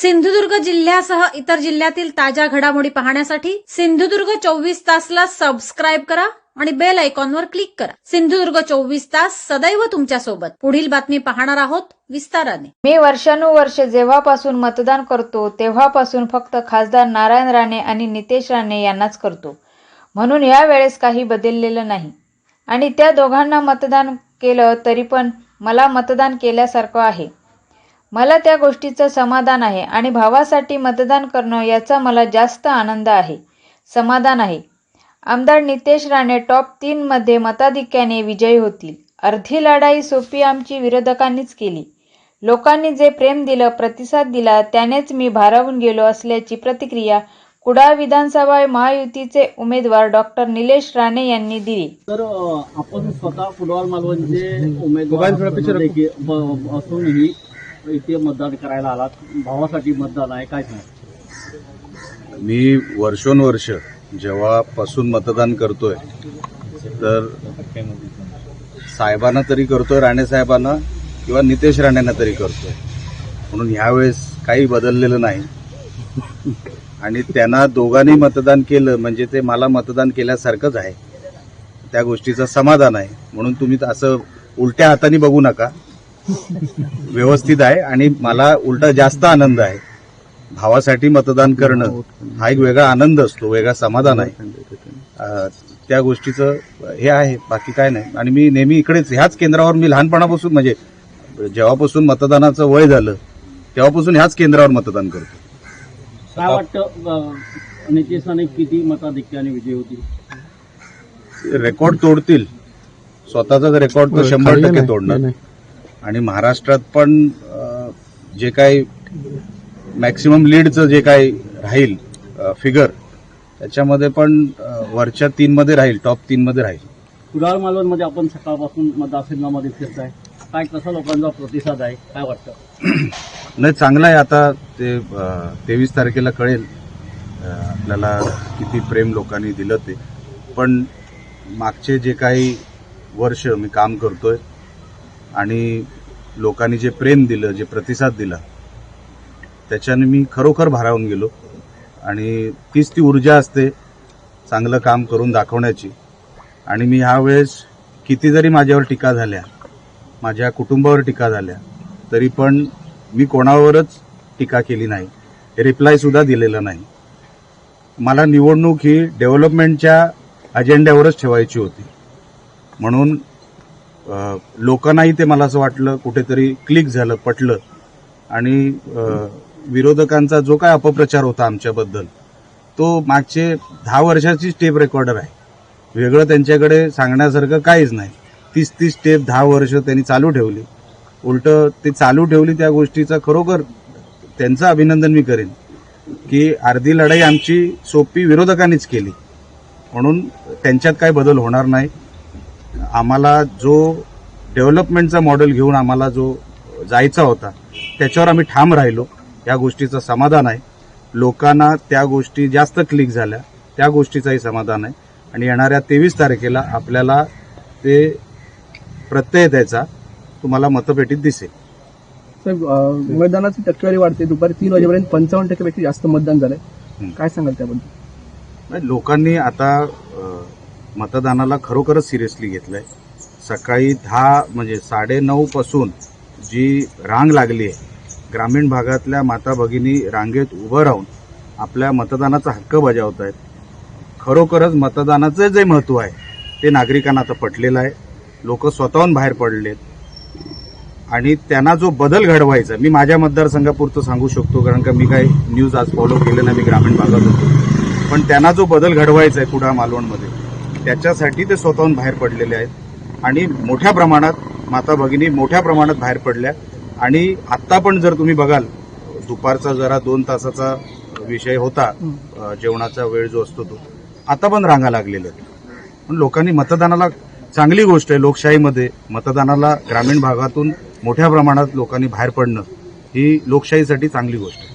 सिंधुदुर्ग जिल्ह्यासह इतर जिल्ह्यातील ताज्या घडामोडी पाहण्यासाठी सिंधुदुर्ग चोवीस तासला सबस्क्राईब करा आणि बेल आयकॉनवर क्लिक करा. सिंधुदुर्ग चोवीस तास सदैव तुमच्यासोबत पुढील बातमी पाहणार आहोत विस्ताराने. मी वर्षानुवर्ष जेव्हापासून मतदान करतो तेव्हापासून फक्त खासदार नारायण राणे आणि नितेश राणे यांनाच करतो. म्हणून यावेळेस काही बदललेलं नाही. आणि त्या दोघांना मतदान केलं तरी पण मला मतदान केल्यासारखं आहे. मला त्या गोष्टीचं समाधान आहे आणि भावासाठी मतदान करणं याचा मला जास्त आनंद आहे. समाधान आहे. आमदार नितेश राणे टॉप तीनमध्ये मताधिक्याने विजयी होतील. अर्धी लढाई सोपी आमची विरोधकांनीच केली. लोकांनी जे प्रेम दिलं प्रतिसाद दिला त्यानेच मी भारावून गेलो असल्याची प्रतिक्रिया कुडाळ विधानसभा महायुतीचे उमेदवार डॉक्टर निलेश राणे यांनी दिली. तर आपण स्वतः कुडवाल मालवणचे उमेदवार असूनही इथे मतदान करायला आलात. भावासाठी मतदान आहे काय सांग मी वर्षोनवर्ष जेव्हापासून मतदान करतोय तर साहेबांना तरी करतोय राणे साहेबांना किंवा नितेश राणेंना तरी करतोय. म्हणून ह्यावेळेस काही बदललेलं नाही. आणि त्यांना दोघांनी मतदान केलं म्हणजे ते मला मतदान केल्यासारखंच आहे. त्या गोष्टीचं समाधान आहे. म्हणून तुम्ही असं उलट्या हाताने बघू नका. व्यवस्थित आहे आणि मला उलटा जास्त आनंद आहे. भावासाठी मतदान करणं हा एक वेगळा आनंद असतो वेगळा समाधान आहे. त्या गोष्टीचं हे आहे बाकी काय नाही. आणि मी नेहमी इकडेच ह्याच केंद्रावर मी लहानपणापासून म्हणजे जेव्हापासून मतदानाचं वय झालं तेव्हापासून ह्याच केंद्रावर मतदान करतो. काय वाटतं अ, नितेश राणे किती मताधिक्याने विजय होतील? रेकॉर्ड तोडतील. स्वतःचाच रेकॉर्ड तर शंभर टक्के तोडणार. आणि महाराष्ट्रात पण जे काही मॅक्सिमम लीडचं जे काही राहील फिगर त्याच्यामध्ये पण वरच्या तीन मध्ये राहील टॉप तीन मध्ये राहील. कुडाळ मालवणमध्ये आपण सकाळपासून मतदारसंघामध्ये फिरताय. काय कसा लोकांचा प्रतिसाद आहे? काय वाटतं? नाही चांगलं आहे आता ते तेवीस तारखेला कळेल आपल्याला किती प्रेम लोकांनी दिलं ते. पण मागचे जे काही वर्ष मी काम करतोय आणि लोकांनी जे प्रेम दिलं जे प्रतिसाद दिला त्याच्याने मी खरोखर भारावून गेलो. आणि तीच ती ऊर्जा असते चांगलं काम करून दाखवण्याची. आणि मी ह्यावेळेस किती जरी माझ्यावर टीका झाल्या माझ्या कुटुंबावर टीका झाल्या तरी पण मी कोणावरच टीका केली नाही. रिप्लायसुद्धा दिलेला नाही. मला निवडणूक ही डेव्हलपमेंटच्या अजेंड्यावरच ठेवायची होती. म्हणून लोकांनाही ते मला असं वाटलं कुठेतरी क्लिक झालं पटलं. आणि विरोधकांचा जो काय अपप्रचार होता आमच्याबद्दल तो मागचे दहा वर्षाची स्टेप रेकॉर्डर आहे. वेगळं त्यांच्याकडे सांगण्यासारखं काहीच नाही. तीस तीस स्टेप दहा वर्ष त्यांनी चालू ठेवली. उलट ते चालू ठेवली त्या गोष्टीचा खरोखर त्यांचं अभिनंदन मी करेन की अर्धी लढाई आमची सोपी विरोधकांनीच केली. म्हणून त्यांच्यात काही बदल होणार नाही. आम्हाला जो डेव्हलपमेंटचा मॉडेल घेऊन आम्हाला जो जायचा होता त्याच्यावर आम्ही ठाम राहिलो. या गोष्टीचं समाधान आहे. लोकांना त्या गोष्टी जास्त क्लिक झाल्या. त्या गोष्टीचंही समाधान आहे. आणि येणाऱ्या तेवीस तारखेला आपल्याला ते प्रत्यय त्याचा तुम्हाला मतपेटीत दिसेल. साहेब मतदानाची टक्केवारी वाढते. दुपारी तीन वाजेपर्यंत पंचावन्न टक्केपेक्षा जास्त मतदान झालंय. काय सांगाल त्याबद्दल? लोकांनी आता मतदानाला खरोखरच सिरियसली घेतलं आहे सकाळी दहा म्हणजे साडे जी रांग लागली आहे ग्रामीण भागातल्या माता भगिनी रांगेत उभं राहून आपल्या मतदानाचा हक्क बजावत आहेत खरोखरच मतदानाचं जे महत्त्व आहे ते नागरिकांना आता पटलेलं आहे. लोक स्वतःहून बाहेर पडलेत. आणि त्यांना जो बदल घडवायचा मी माझ्या मतदारसंघापुरतं सांगू शकतो कारण का मी काही न्यूज आज फॉलो केलं नाही मी ग्रामीण भागात होतो. पण त्यांना जो बदल घडवायचा आहे कुडाळ मालवणमध्ये त्याच्यासाठी ते स्वतःहून बाहेर पडलेले आहेत. आणि मोठ्या प्रमाणात माता भगिनी मोठ्या प्रमाणात बाहेर पडल्या. आणि आत्ता पण जर तुम्ही बघाल दुपारचा जरा दोन तासाचा विषय होता जेवणाचा वेळ जो असतो तो आता पण रांगा लागलेल्या आहेत. पण लोकांनी मतदानाला चांगली गोष्ट आहे लोकशाहीमध्ये मतदानाला ग्रामीण भागातून मोठ्या प्रमाणात लोकांनी बाहेर पडणं ही लोकशाहीसाठी चांगली गोष्ट आहे.